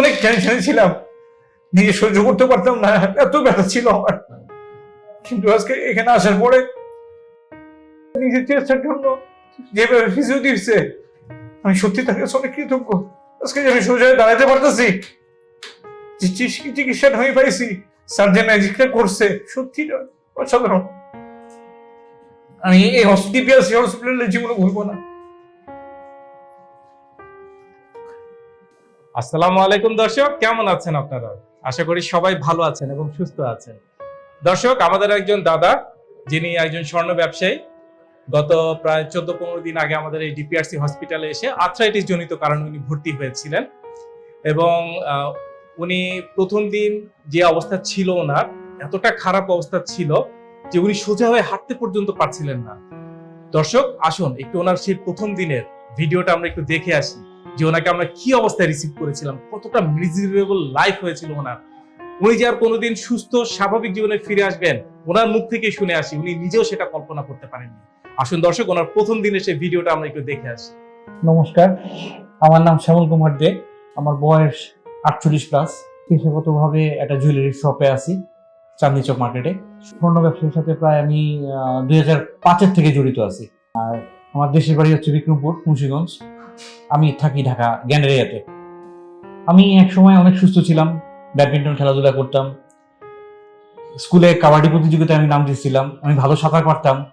অনেক টেনশনে ছিলাম। নিজে সহ্য করতে পারতাম না, এত ব্যথা ছিল আমার। কিন্তু আজকে এখানে আসার পরে নিজের চেষ্টার জন্য যেভাবে ফিজিও দিচ্ছে আমি সত্যি অনেক কৃতজ্ঞ। আজকে আমি সোজা দাঁড়াতে পারতেছি চিকিৎসাটা পাইছি সার্জেন করছে, সত্যি অসাধারণ। আমি এই হসপিটাল হসপিটালের জীবনে ভুলবো না। আসসালামু আলাইকুম দর্শক, কেমন আছেন আপনারা? আশা করি সবাই ভালো আছেন এবং সুস্থ আছেন। দর্শক, আমাদের একজন দাদা, যিনি একজন স্বর্ণ ব্যবসায়ী, গত প্রায় চোদ্দ পনেরো দিন আগে আমাদের এই ডিপিআরসি হসপিটালে এসে আর্থ্রাইটিস জনিত কারণে উনি ভর্তি হয়েছিলেন এবং উনি প্রথম দিন যে অবস্থা ছিল ওনার, এতটা খারাপ অবস্থা ছিল যে উনি সোজা হয়ে হাঁটতে পর্যন্ত পারছিলেন না। দর্শক, আসুন, একটু ওনার সেই প্রথম দিনের ভিডিওটা আমরা একটু দেখে আসি। যে ওনাকে আমরা কি অবস্থায় রিসিভ করেছিলাম, কতটা মিজিরেবল লাইফ হয়েছিল ওনার। উনি যে আর কোনোদিন সুস্থ, স্বাভাবিক জীবনে ফিরে আসবেন, ওনার মুখ থেকে শুনে আসি, উনি নিজেও সেটা কল্পনা করতে পারেননি। আসুন দর্শক, ওনার প্রথম দিনের সেই ভিডিওটা আমরা একটু দেখে আসি। নমস্কার, আমার নাম শ্যামল কুমার দে, আমার বয়স আটচল্লিশ প্লাস পেশাগতভাবে একটা জুয়েলারি শপে আছি, চাঁদনি চক মার্কেটে স্বর্ণ ব্যবসার সাথে প্রায় আমি দুই হাজার পাঁচের থেকে জড়িত আছি। আর আমার দেশের বাড়ি হচ্ছে বিক্রমপুর, মুন্সিগঞ্জ। আমি থাকি ঢাকা গ্যান্ডারিয়াতে। আমি এক সময় অনেক সুস্থ ছিলাম, ব্যাডমিন্টন খেলাধুলা করতাম। স্কুলে কাবাডি প্রতিযোগিতায় আমি নাম দিয়েছিলাম, আমি ভালো সাঁতার পারতাম,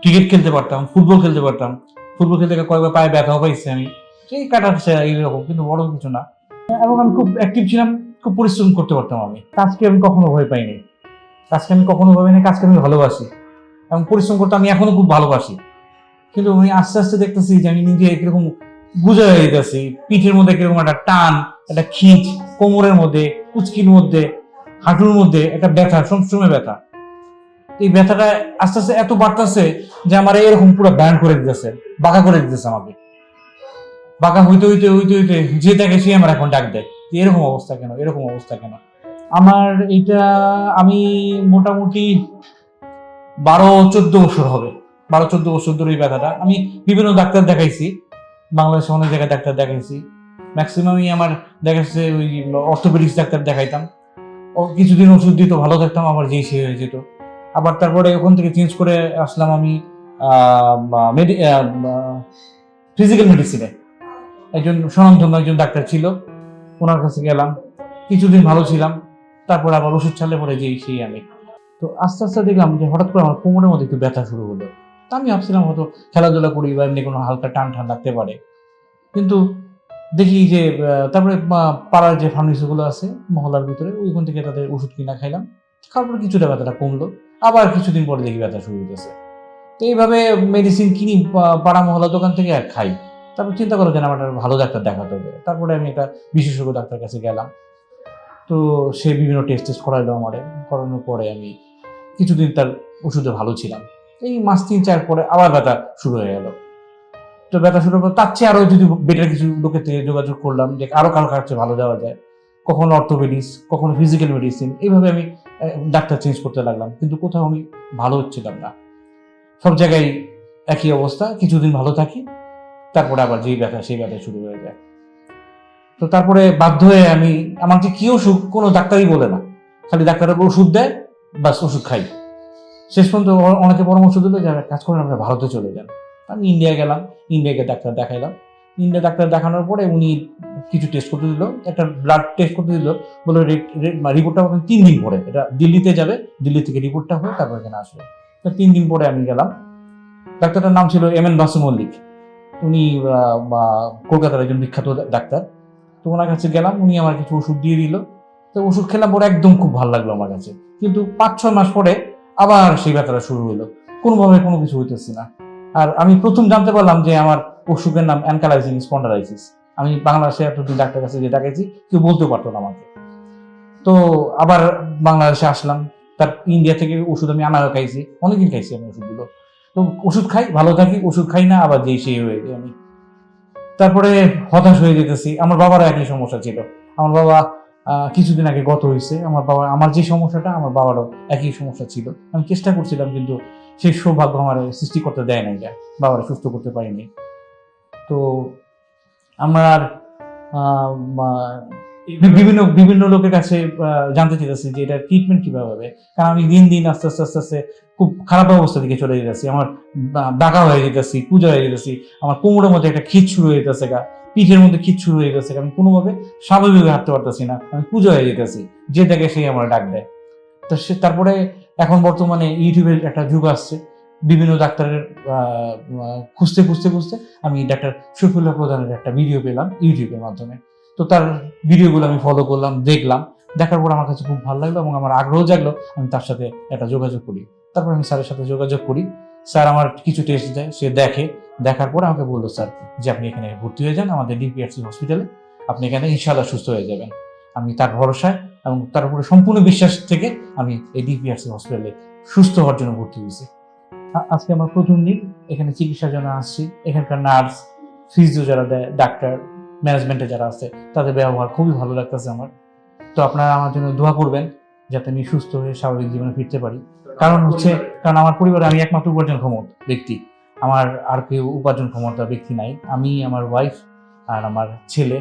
ক্রিকেট খেলতে পারতাম, ফুটবল খেলতে পারতাম। ফুটবল খেলতে কয়েকবার পায়ে ব্যথা পাইছে আমি। সেই কাটাচ্ছে এইরকম, কিন্তু বড় কিছু না। এবং আমি খুব অ্যাক্টিভ ছিলাম, খুব পরিশ্রম করতে পারতাম আমি। কাজকে আমি কখনো ভয় পাইনি। কাজকে আমি কখনো ভয় পাইনি, কাজকে আমি ভালোবাসি। এবং পরিশ্রম করতে আমি এখনও খুব ভালোবাসি। কিন্তু আমি আস্তে আস্তে দেখতেছি যে আমি নিজে কীরকম গুজা হয়ে যেতেছি পিঠের মধ্যে কীরকম একটা টান, একটা খিঁচ, কোমরের মধ্যে, কুচকির মধ্যে, হাঁটুর মধ্যে একটা ব্যথা, সবসময় ব্যথা। এই ব্যথাটা আস্তে আস্তে এত বাড়তেছে যে আমার এরকম পুরো ব্যান্ড করে দিতেছে, বাঁকা করে দিতেছে আমাকে। বাঁকা হইতে হইতে হইতে হইতে যে তাকে সে আমার এখন ডাক দেয় এরকম অবস্থা কেন? এরকম অবস্থা কেন? আমার এইটা আমি মোটামুটি বারো, চোদ্দ বছর হবে। বারো, চোদ্দ বছর ধরে এই ব্যথাটা। আমি বিভিন্ন ডাক্তার দেখাইছি, বাংলাদেশে অনেক জায়গায় ডাক্তার দেখাইছি। ম্যাক্সিমামই আমার দেখাচ্ছে ওই অর্থোপেডিক্স ডাক্তার দেখাইতাম। ও কিছুদিন ওষুধ দিত, ভালো থাকতাম, আবার যেই সে হয়ে যেত। আবার তারপরে ওখান থেকে চেঞ্জ করে আসলাম আমি ফিজিক্যাল মেডিসিনে একজন স্বনামধন্য একজন ডাক্তার ছিল, ওনার কাছে গেলাম। কিছুদিন ভালো ছিলাম, তারপর আবার ওষুধ ছাড়লে পরে যেই সেই আমি। তো আস্তে আস্তে দেখলাম যে হঠাৎ করে আমার কোমরের মধ্যে একটু ব্যথা শুরু হলো। আমি ভাবছিলাম হয়তো খেলাধুলা করি বা এমনি কোনো হালকা টান টান লাগতে পারে। কিন্তু দেখি যে তারপরে পাড়ার যে ফার্মেসিগুলো আছে মহলার ভিতরে, ওইখান থেকে তাদের ওষুধ কিনা খাইলাম। খাওয়ার পরে কিছুটা ব্যথাটা কমলো। আবার কিছুদিন পরে দেখি ব্যথা শুরু হইতেছে। তো এইভাবে মেডিসিন কিনি পাড়া মহলা দোকান থেকে আর খাই। তারপর চিন্তা করো যে আমার ভালো ডাক্তার দেখাতে হবে। তারপরে আমি একটা বিশেষজ্ঞ ডাক্তার কাছে গেলাম। তো সে বিভিন্ন টেস্ট টেস্ট করাইলো আমার। করানোর পরে আমি কিছুদিন তার ওষুধে ভালো ছিলাম। এই মাস তিন, চার পরে আবার ব্যথা শুরু হয়ে গেল। তো ব্যথা শুরু করে তার চেয়ে আরও যদি বেটার কিছু লোকের থেকে যোগাযোগ করলাম যে আরও কারও কাছে ভালো যাওয়া যায়। কখনো অর্থোপেডিক্স কখনো ফিজিক্যাল মেডিসিন এইভাবে আমি ডাক্তার চেঞ্জ করতে লাগলাম। কিন্তু কোথাও আমি ভালো হচ্ছিলাম না। সব জায়গায় একই অবস্থা, কিছুদিন ভালো থাকি, তারপরে আবার যেই ব্যথা, সেই ব্যথা শুরু হয়ে যায়। তো তারপরে বাধ্য হয়ে আমি আমার যে কি অসুখ কোনো ডাক্তারই বলে না। খালি ডাক্তারের ওষুধ দেয় বাস ওষুধ খাই। শেষ পর্যন্ত অনেকে পরামর্শ দিল যে কাজ করেন আপনারা ভারতে চলে যান। আমি ইন্ডিয়া গেলাম ইন্ডিয়াকে ডাক্তার দেখাইলাম। ইন্ডিয়া ডাক্তার দেখানোর পরে উনি কিছু টেস্ট করতে দিল, একটা ব্লাড টেস্ট করতে দিল, বলে রিপোর্টটা পাবেন তিন দিন পরে। এটা দিল্লিতে যাবে, দিল্লি থেকে রিপোর্টটা হয়ে তারপর এখানে আসবে। তো তিন দিন পরে আমি গেলাম। ডাক্তারটার নাম ছিল এম এন বাসু মল্লিক উনি কলকাতার একজন বিখ্যাত ডাক্তার। তো ওনার কাছে গেলাম, উনি আমার কিছু ওষুধ দিয়ে দিল। তো ওষুধ খেলাম পরে একদম খুব ভালো লাগল আমার কাছে। কিন্তু পাঁচ ছয় মাস পরে আবার সেই ব্যথাটা শুরু হলো কোনোভাবে কোনো কিছু হইতেছে না। আর আমি প্রথম জানতে পারলাম যে আমার অসুখের নাম অ্যানকালাইজিং স্পন্ডালাইসিস আমি বাংলাদেশে এতদিন ডাক্তার কাছে যে ডাকাইছি কেউ বলতে পারতো না আমাকে। তো আবার বাংলাদেশে আসলাম। তার ইন্ডিয়া থেকে ওষুধ আমি আনাও খাইছি। অনেকদিন খাইছি আমি ওষুধগুলো। তো ওষুধ খাই, ভালো থাকি, ওষুধ খাই না, আবার যেই সেই হয়ে আমি। তারপরে হতাশ হয়ে যেতেছি। আমার বাবারও একই সমস্যা ছিল। আমার বাবা কিছুদিন আগে গত হয়েছে। আমার বাবা, আমার যে সমস্যাটা, আমার বাবারও একই সমস্যা ছিল। আমি চেষ্টা করছিলাম, কিন্তু সেই সৌভাগ্য আমার সৃষ্টি করতে দেয় নাই বাবারা সুস্থ করতে পারিনি। তো আমার বিভিন্ন বিভিন্ন লোকের কাছে জানতে চাইতেছি যে এটা ট্রিটমেন্ট কীভাবে হবে। কারণ আমি দিন দিন আস্তে আস্তে আস্তে আস্তে খুব খারাপ অবস্থা দিকে চলে যেতেছি আমার ডাকা হয়ে যেতেছি পূজা হয়ে যেতেছি আমার কোমরের মধ্যে একটা খিচ শুরু হয়ে যেতেছে গা। পিঠের মধ্যে খিচ শুরু হয়ে যেতেছে গা। আমি কোনোভাবে স্বাভাবিকভাবে হাঁটতে পারতেছি না। আমি পূজা হয়ে যেতেছি যে দেখে সেই আমার ডাক দেয়। তো সে তারপরে এখন বর্তমানে ইউটিউবের একটা যুগ আসছে। বিভিন্ন ডাক্তারের খুঁজতে খুঁজতে খুঁজতে আমি ডাক্তার শফিউল্লাহ প্রধানের একটা ভিডিও পেলাম ইউটিউবের মাধ্যমে। তো তার ভিডিওগুলো আমি ফলো করলাম, দেখলাম। দেখার পর আমার কাছে খুব ভালো লাগল এবং আমার আগ্রহ জাগলো, আমি তার সাথে একটা যোগাযোগ করি। তারপর আমি স্যারের সাথে যোগাযোগ করি। স্যার আমার কিছু টেস্ট দেয়, সে দেখে। দেখার পর আমাকে বলল, স্যার, যে আপনি এখানে ভর্তি হয়ে যান আমাদের ডিপিআরসি হসপিটালে আপনি এখানে ইনশাল্লাহ সুস্থ হয়ে যাবেন। আমি তার ভরসায় এবং তার উপরে সম্পূর্ণ বিশ্বাস থেকে আমি এই ডিপিআরসি হসপিটালে সুস্থ হওয়ার জন্য ভর্তি হয়েছি। আজকে আমার প্রথম দিন। এখানে চিকিৎসার জন্য আসছি। এখানকার নার্স, ফিজিও যারা দেয়, ডাক্তার ম্যানেজমেন্টে যারা আছে, তাদের ব্যবহার খুবই ভালো লাগতেছে আমার। তো আপনারা আমার জন্য দোয়া করবেন যাতে আমি সুস্থ হয়ে স্বাভাবিক জীবনে ফিরতে পারি। কারণ হচ্ছে, কারণ আমার পরিবারে আমি একমাত্র উপার্জন উপার্জনক্ষম ব্যক্তি। আমার আর কেউ উপার্জন ক্ষমতা ব্যক্তি নাই। আমি, আমার ওয়াইফ আর আমার ছেলে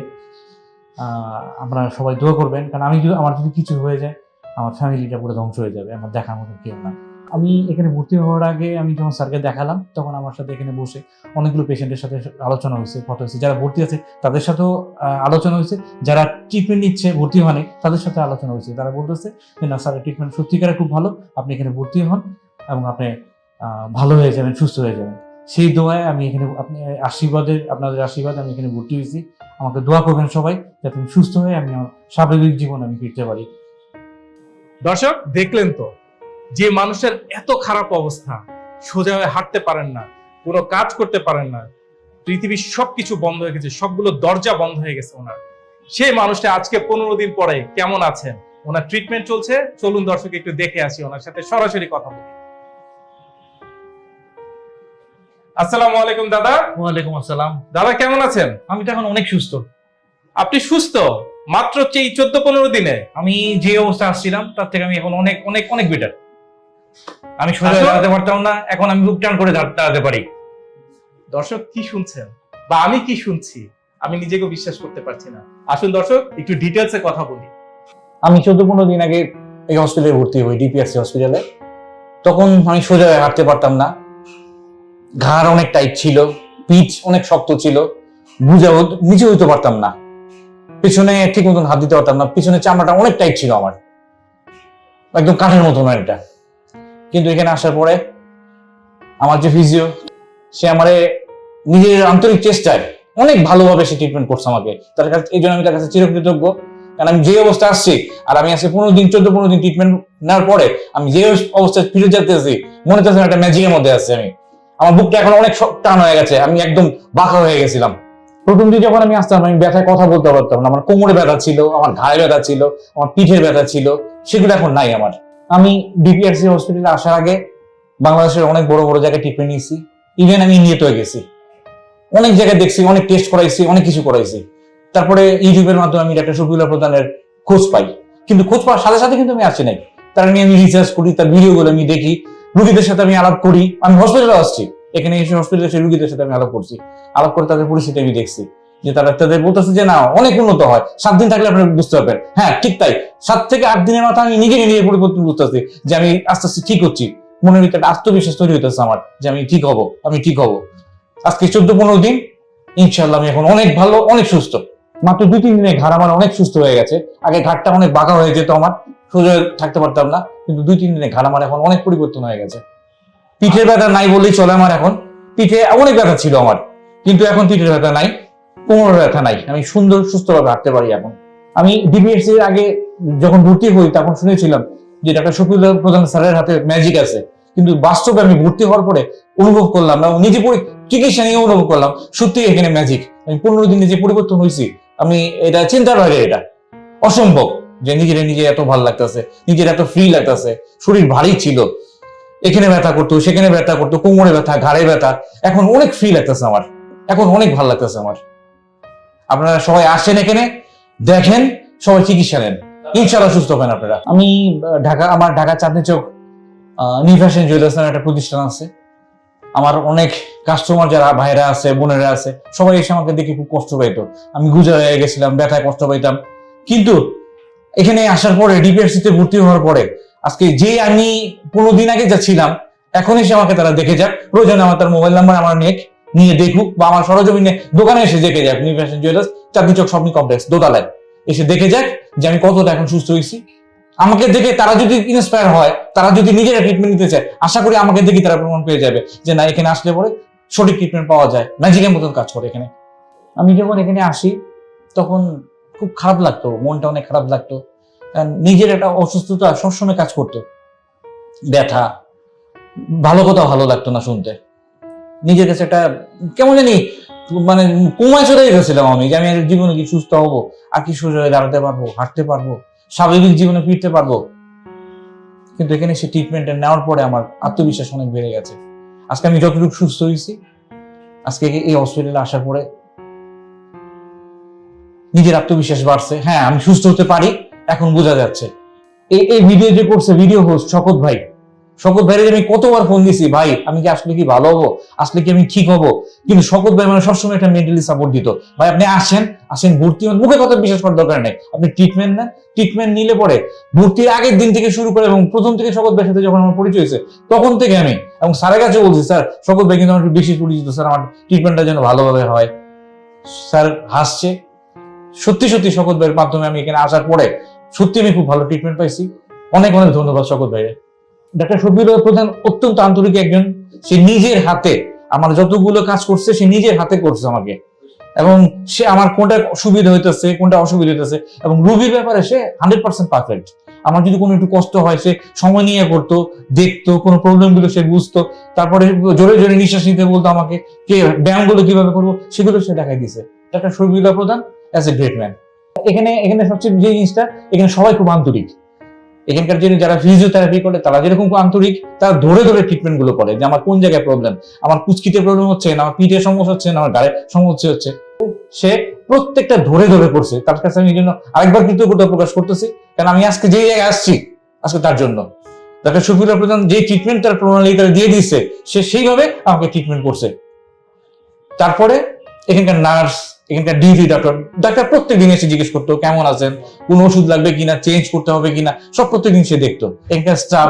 আপনারা সবাই দোয়া করবেন। কারণ আমি যদি, আমার যদি কিছু হয়ে যায়, আমার ফ্যামিলিটা পুরো ধ্বংস হয়ে যাবে। আমার দেখার মতো কেউ না আমি এখানে ভর্তি হওয়ার আগে আমি যখন স্যারকে দেখালাম, তখন আমার সাথে এখানে বসে অনেকগুলো পেশেন্টের সাথে আলোচনা হয়েছে, কথা হয়েছে। যারা ভর্তি আছে, তাদের সাথেও আলোচনা হয়েছে। যারা ট্রিটমেন্ট নিচ্ছে, ভর্তি হয়নি, তাদের সাথে আলোচনা হয়েছে। তারা বলতেছে যে, না স্যারের ট্রিটমেন্ট সত্যিকারে খুব ভালো। আপনি এখানে ভর্তি হন এবং আপনি ভালো হয়ে যাবেন, সুস্থ হয়ে যাবেন। সেই দোয়ায় আমি এখানে, আপনি আশীর্বাদের আপনাদের আশীর্বাদ আমি এখানে ভর্তি হয়েছি। আমাকে দোয়া করবেন সবাই, যাতে আমি সুস্থ হয়ে আমি আমার স্বাভাবিক জীবন আমি ফিরতে পারি। দর্শক, দেখলেন তো যে মানুষের এত খারাপ অবস্থা সোজা হয়ে হাঁটতে পারেন না কোনো কাজ করতে পারেন না পৃথিবীর সবকিছু বন্ধ হয়ে গেছে সবগুলো দরজা বন্ধ হয়ে গেছে ওনার। সেই মানুষটা আজকে পনেরো দিন পরে কেমন আছেন? ওনার ট্রিটমেন্ট চলছে চলুন দর্শক একটু দেখে আসি ওনার সাথে সরাসরি কথা বলি। আসসালামু আলাইকুম দাদা। ওয়ালাইকুম আসসালাম। দাদা কেমন আছেন? আমি তো এখন অনেক সুস্থ। আপনি সুস্থ? মাত্র এই চোদ্দ পনেরো দিনে? আমি যে অবস্থা আসছিলাম তার থেকে আমি এখন অনেক অনেক অনেক বেটার আমি সোজা দাঁড়াতে পারতাম না এখন আমি বুক টান করে দাঁড়াতে পারি। দর্শক কি শুনছেন? বা আমি কি শুনছি? আমি নিজেকে বিশ্বাস করতে পারছি না। আসুন দর্শক একটু ডিটেলসে কথা বলি। আমি চোদ্দ পনেরো দিন আগে এই হসপিটালে ভর্তি হই ডিপিএসসি হসপিটালে তখন আমি সোজা হয়ে হাঁটতে পারতাম না। ঘাড় অনেক টাইট ছিল পিচ অনেক শক্ত ছিল। বুঝা হত- নিচে হইতে পারতাম না। পিছনে ঠিক মতন হাত দিতে পারতাম না পিছনে চামড়াটা অনেক টাইট ছিল আমার। একদম কাঠের মতন আর এটা। কিন্তু এখানে আসার পরে আমার যে ফিজিও সে আমারে নিজের আন্তরিক চেষ্টায় অনেক ভালোভাবে সে ট্রিটমেন্ট করছে আমাকে। তার কাছে এই জন্য আমি তার কাছে চিরকৃতজ্ঞ। কারণ আমি যে অবস্থা আসছি আর আমি আজকে পনেরো দিন, চোদ্দ, পনেরো দিন ট্রিটমেন্ট নেওয়ার পরে আমি যে অবস্থায় ফিরে যেতেছি মনে হচ্ছে একটা ম্যাজিকের মধ্যে আছি আমি। আমার বুকটা এখন অনেক টান হয়ে গেছে, আমি একদম বাঁকা হয়ে গেছিলাম। প্রথম দিন যখন আমি আসতাম, আমি ব্যথায় কথা বলতে পারতাম না। আমার কোমরে ব্যথা ছিল, আমার ঘাড়ে ব্যথা ছিল, আমার পিঠের ব্যথা ছিল, সেগুলো এখন নাই আমার। আমি ডিপিআরসি হসপিটালে আসার আগে বাংলাদেশের অনেক বড় বড় জায়গায় ট্রিটমেন্ট নিয়েছি। ইভেন আমি ইন্ডিয়াতেও গেছি। অনেক জায়গায় দেখছি, অনেক টেস্ট করাইছি, অনেক কিছু করাইছি। তারপরে ইউটিউবের মাধ্যমে আমি ডাক্তার শফিউল্লাহ প্রধানের খোঁজ পাই। কিন্তু খোঁজ পাওয়ার সাথে সাথে কিন্তু আমি আসি নাই। তার নিয়ে আমি রিসার্চ করি, তার ভিডিওগুলো আমি দেখি। রুগীদের সাথে আমি আলাপ করি। আমি হসপিটালে আসছি। এখানে এসে হসপিটালে এসে রুগীদের সাথে আমি আলাপ করছি। আলাপ করে তাদের পরিস্থিতি আমি দেখছি। যে তারা তাদের বলতেছে যে না, অনেক উন্নত হয়, সাত দিন থাকলে আপনি বুঝতে পারবেন। হ্যাঁ ঠিক তাই। সাত থেকে আট দিনের মাথায় আমি নিজেকে নিজে পরিবর্তন বুঝতেছি যে আমি আস্তে আস্তে ঠিক হচ্ছি। মনের ভিতরে আত্মবিশ্বাস তৈরি হইতেছে আমার যে আমি ঠিক হব, আমি ঠিক হব। আজকে চোদ্দ পনেরো দিন ইনশাল্লাহ আমি এখন অনেক ভালো, অনেক সুস্থ। মাত্র দুই, তিন দিনে ঘাড় আমার অনেক সুস্থ হয়ে গেছে। আগে ঘাটটা অনেক বাঁকা হয়ে যেত আমার, সোজা থাকতে পারতাম না, কিন্তু দুই, তিন দিনে ঘাড় আমার এখন অনেক পরিবর্তন হয়ে গেছে। পিঠের ব্যথা নাই বললেই চলে আমার এখন। পিঠে অনেক ব্যথা ছিল আমার, কিন্তু এখন পিঠের ব্যথা নাই। কোমরের ব্যথা নাই। আমি সুন্দর, সুস্থভাবে হাঁটতে পারি এখন। আমি ডিবিএসসি এর আগে যখন ভর্তি হই, তখন শুনেছিলাম যে ডাক্তার শফিউল্লাহ প্রধান স্যারের হাতে ম্যাজিক আছে। কিন্তু বাস্তবে আমি ভর্তি হওয়ার পরে অনুভব করলাম এবং নিজে চিকিৎসা নিয়ে অনুভব করলাম, সত্যি এখানে ম্যাজিক আমি পনেরো দিনে যে পরিবর্তন হয়েছি আমি এটা চিন্তার বাইরে এটা। অসম্ভব যে নিজের নিজে এত ভালো লাগতেছে, নিজের এত ফ্রি লাগতেছে। শরীর ভারী ছিল। এখানে ব্যথা করতো, সেখানে ব্যথা করতো, কোমরে ব্যথা, ঘাড়ে ব্যথা। এখন অনেক ফ্রি লাগতেছে আমার। এখন অনেক ভালো লাগতেছে আমার। আপনারা সবাই আসেন এখানে, দেখেন, সবাই চিকিৎসা নেন। ইনশাল্লাহ সুস্থ হবেন আপনারা। আমি ঢাকা, আমার ঢাকা চাঁদনি চোখ নিফাসেন জুয়েলার্স নামে একটা প্রতিষ্ঠান আছে। আমার অনেক কাস্টমার যারা ভাইরা আছে, বোনেরা আছে, সবাই এসে আমাকে দেখে খুব কষ্ট পাইতো। আমি গুজা হয়ে গেছিলাম, ব্যথায় কষ্ট পাইতাম। কিন্তু এখানে আসার পরে ডিপিআরসি তে ভর্তি হওয়ার পরে, আজকে যে আমি পনেরো দিন আগে যাচ্ছিলাম, এখন এসে আমাকে তারা দেখে যাক। প্রয়োজনে আমার তার মোবাইল নাম্বার, আমার নেক। নিয়ে দেখুক বা আমার সরজমিনে দোকানে এসে দেখে যাক new fashion jewellers Chandni Chowk shopping complex, দোতলায় এসে দেখে যাক যে আমি কতটা এখন সুস্থ হয়েছি। আমাকে দেখে তারা যদি ইন্সপায়ার হয়, তারা যদি নিজেরা ট্রিটমেন্ট নিতে চায়, আশা করি আমাকে দেখে তারা প্রমাণ পেয়ে যাবে যে না, এখানে আসলে পরে সঠিক ট্রিটমেন্ট পাওয়া যায় ম্যাজিকের মতন কাজ করে এখানে। আমি যখন এখানে আসি, তখন খুব খারাপ লাগতো, মনটা অনেক খারাপ লাগতো। নিজের একটা অসুস্থতা সবসময় কাজ করতো। ব্যথা, ভালো কথা ভালো লাগতো না শুনতে। নিজের কাছে একটা, কেমন জানি মানে কুমায় চলে গেছিলাম আমি যে আমি জীবনে কি সুস্থ হব, আর কি হয়ে দাঁড়াতে পারব, হাঁটতে পারব, স্বাভাবিক জীবনে ফিরতে পারব। কিন্তু এখানে সে ট্রিটমেন্টটা নেওয়ার পরে আমার আত্মবিশ্বাস অনেক বেড়ে গেছে। আজকে আমি যতটুকু সুস্থ হয়েছি, আজকে এই হসপিটালে আসার পরে নিজের আত্মবিশ্বাস বাড়ছে। হ্যাঁ আমি সুস্থ হতে পারি, এখন বোঝা যাচ্ছে। এই ভিডিও যে করছে ভিডিও হোস্ট শকত ভাই শকত ভাইয়ের আমি কতবার ফোন দিছি, ভাই, আমি কি আসলে কি ভালো হব? আসলে কি আমি ঠিক হব? কিন্তু শকত ভাই মানে সবসময় একটা মেন্টালি সাপোর্ট দিত। ভাই, আপনি আসেন আসেন ভর্তি হন। মুখে কথা বিশ্বাস করার দরকার নেই। আপনি ট্রিটমেন্ট নেন ট্রিটমেন্ট নিলে পরে ভর্তির আগের দিন থেকে শুরু করে এবং প্রথম থেকে শকত ভাইয়ের সাথে যখন আমার পরিচয় হয়েছে, তখন থেকে আমি, এবং স্যারের কাছে বলছি, স্যার, শকত ভাই কিন্তু আমার একটু বেশি পরিচিত। স্যার, আমার ট্রিটমেন্টটা যেন ভালোভাবে হয়। স্যার হাসছে। সত্যি সত্যি শকত ভাইয়ের মাধ্যমে আমি এখানে আসার পরে সত্যি আমি খুব ভালো ট্রিটমেন্ট পাইছি। অনেক অনেক ধন্যবাদ শকত ভাইয়ের। ডাক্তার শফিউল প্রধান অত্যন্ত আন্তরিক একজন। সে নিজের হাতে আমার যতগুলো কাজ করছে, সে নিজের হাতে করছে আমাকে। এবং সে আমার কোনটা সুবিধা হইতেছে, কোনটা অসুবিধা হইতেছে, এবং রুবির ব্যাপারে সে হান্ড্রেড পার্সেন্ট পারফেক্ট। আমার যদি কোনো একটু কষ্ট হয়, সে সময় নিয়ে করতো দেখতো, কোনো প্রবলেমগুলো সে বুঝতো, তারপরে জোরে জোরে নিঃশ্বাস নিতে বলতো আমাকে, কে ব্যায়ামগুলো কীভাবে করব, সেগুলো সে দেখাই দিছে ডাক্তার শফিউল্লাহ প্রধান অ্যাজ এ গ্রেট ম্যান এখানে এখানে সবচেয়ে যে জিনিসটা, এখানে সবাই খুব আন্তরিক। এখানকার যে যারা ফিজিওথেরাপি করে, তারা যেরকম আন্তরিক, তারা ধরে ধরে ট্রিটমেন্টগুলো করে যে আমার কোন জায়গায় প্রবলেম আমার কুচকিতে প্রবলেম হচ্ছে না, আমার পিঠের সমস্যা হচ্ছে না, আমার গায়ে সমস্যা হচ্ছে। সে প্রত্যেকটা ধরে ধরে করছে। তার কাছে আমি এই জন্য আরেকবার কৃতজ্ঞতা প্রকাশ করতেছি। কারণ আমি আজকে যে জায়গায় আসছি, আজকে তার জন্য। ডাক্তার শফিউল্লাহ প্রধান যে ট্রিটমেন্ট তার প্রণালী তারা দিয়ে দিচ্ছে সে সেইভাবে আমাকে ট্রিটমেন্ট করছে। তারপরে এখানকার নার্স এখানকার ডিউটি ডাক্তার ডাক্তার প্রত্যেক দিন এসে জিজ্ঞেস করতো, কেমন আছেন? কোন ওষুধ লাগবে কিনা? চেঞ্জ করতে হবে কিনা? সব প্রত্যেকদিন সে দেখতো। এখানকার স্টাফ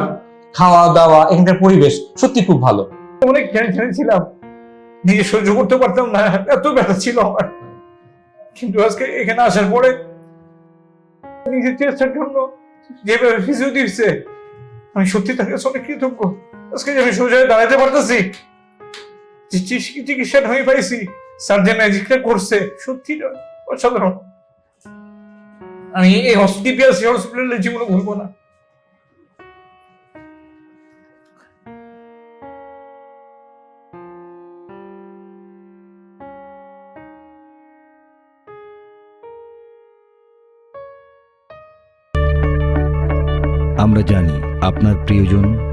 খাওয়া দাওয়া এখানকার পরিবেশ সত্যি খুব ভালো। অনেক টেনশনে ছিলাম নিজে সহ্য করতে পারতাম না, এত ব্যথা ছিল আমার। কিন্তু আজকে এখানে আসার পরে নিজের চেষ্টার জন্য যেভাবে ফিজিও দিচ্ছে আমি সত্যি তার কাছে অনেক কৃতজ্ঞ। আজকে আমি সোজা দাঁড়াতে পারতেছি চিকিৎসা- হয়ে পাইছি যে ম্যাজিকটা করছে সত্যি অসাধারণ। আমি এই হসপিটাল হসপিটালের জীবনে ভুলবো না। আমরা জানি আপনার প্রিয়জন